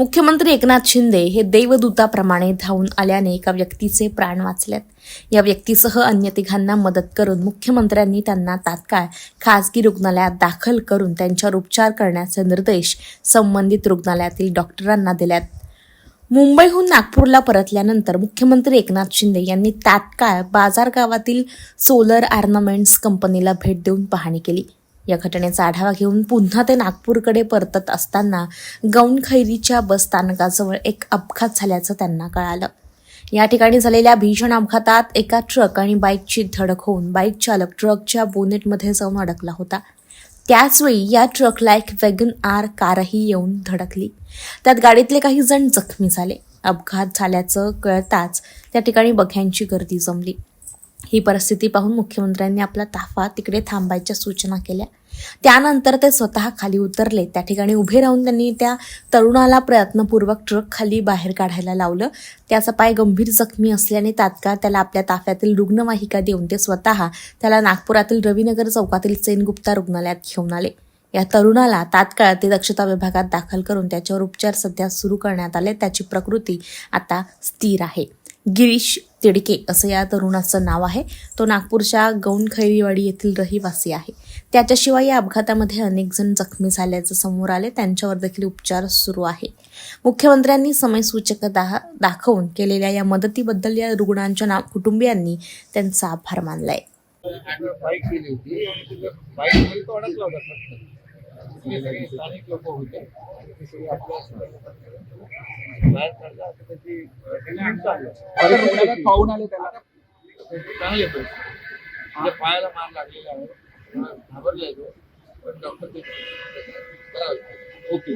मुख्यमंत्री एकनाथ शिंदे हे देवदूताप्रमाणे धावून आल्याने एका व्यक्तीचे प्राण वाचलेत. या व्यक्तीसह अन्य तिघांना मदत करून मुख्यमंत्र्यांनी त्यांना तात्काळ खासगी रुग्णालयात दाखल करून त्यांच्यावर उपचार करण्याचे निर्देश संबंधित रुग्णालयातील डॉक्टरांना दिल्यात. मुंबईहून नागपूरला परतल्यानंतर मुख्यमंत्री एकनाथ शिंदे यांनी तात्काळ बाजार गावातील सोलर आर्नामेंट्स कंपनीला भेट देऊन पाहणी केली. या घटनेचा आढावा घेऊन पुन्हा ते नागपूरकडे परतत असताना गौणखैरीच्या बस स्थानकाजवळ एक अपघात झाल्याचं त्यांना कळालं. या ठिकाणी झालेल्या भीषण अपघातात एका ट्रक आणि बाईकची धडक होऊन बाईक चालक ट्रकच्या बोनेटमध्ये जाऊन अडकला होता. त्याचवेळी या ट्रकला एक वॅगन आर कारही येऊन धडकली. त्यात गाडीतले काही जण जखमी झाले. अपघात झाल्याचं कळताच त्या ठिकाणी बघ्यांची गर्दी जमली. ही परिस्थिती पाहून मुख्यमंत्र्यांनी आपला ताफा तिकडे थांबायच्या सूचना केल्या. त्यानंतर ते स्वतः खाली उतरले. त्या ठिकाणी उभे राहून त्यांनी त्या तरुणाला प्रयत्नपूर्वक ट्रक खाली बाहेर काढायला लावलं. त्याचा पाय गंभीर जखमी असल्याने तात्काळ त्याला आपल्या ताफ्यातील रुग्णवाहिका देऊन ते स्वतः त्याला नागपुरातील रविनगर चौकातील सेनगुप्ता रुग्णालयात घेऊन आले. या तरुणाला तात्काळ ते दक्षता विभागात दाखल करून त्याच्यावर उपचार सध्या सुरू करण्यात आले. त्याची प्रकृती आता स्थिर आहे. गिरीश तिडके असं या तरुणाचं नाव आहे. तो नागपूरच्या गौणखैरीवाडी येथील रहिवासी आहे. त्याच्याशिवाय या अपघातामध्ये अनेक जण जखमी झाल्याचं समोर आले त्यांच्यावर देखील उपचार सुरू आहे मुख्यमंत्र्यांनी समयसूचक दाह दाखवून केलेल्या या मदतीबद्दल या रुग्णांच्या नाव कुटुंबियांनी त्यांचा आभार मानलाय. म्हणजे पायाला मार लागलेला आहे. ઓકે